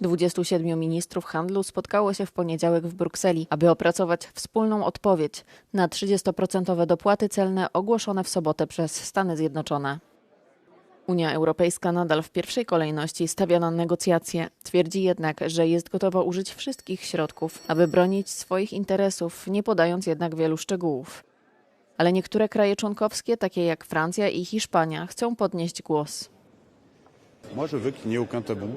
27 ministrów handlu spotkało się w poniedziałek w Brukseli, aby opracować wspólną odpowiedź na 30% dopłaty celne ogłoszone w sobotę przez Stany Zjednoczone. Unia Europejska nadal w pierwszej kolejności stawia na negocjacje. Twierdzi jednak, że jest gotowa użyć wszystkich środków, aby bronić swoich interesów, nie podając jednak wielu szczegółów. Ale niektóre kraje członkowskie, takie jak Francja i Hiszpania, chcą podnieść głos. Moi, je veux qu'il n'y ait aucun tabou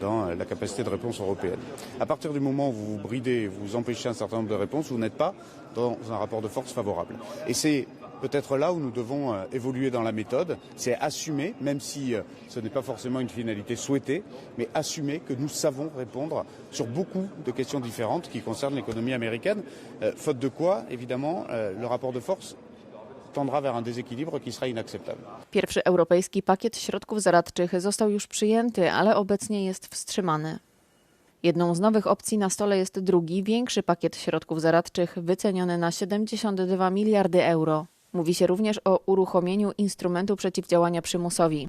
dans euh, la capacité de réponse européenne. À partir du moment où vous vous bridez, vous empêchez un certain nombre de réponses, vous n'êtes pas dans un rapport de force favorable. Et c'est peut-être là où nous devons euh, évoluer dans la méthode, c'est assumer, même si euh, ce n'est pas forcément une finalité souhaitée, mais assumer que nous savons répondre sur beaucoup de questions différentes qui concernent l'économie américaine, faute de quoi, évidemment, le rapport de force tendra vers un déséquilibre qui sera inacceptable. Pierwszy europejski pakiet środków zaradczych został już przyjęty, ale obecnie jest wstrzymany. Jedną z nowych opcji na stole jest drugi, większy pakiet środków zaradczych, wyceniony na 72 miliardy euro. Mówi się również o uruchomieniu instrumentu przeciwdziałania przymusowi.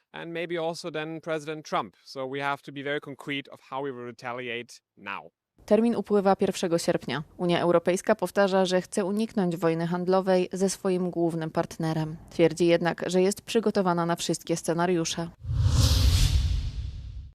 and maybe also then President Trump. So we have to be very concrete of how we will retaliate now. Termin upływa 1 sierpnia. Unia Europejska powtarza, że chce uniknąć wojny handlowej ze swoim głównym partnerem. Twierdzi jednak, że jest przygotowana na wszystkie scenariusze.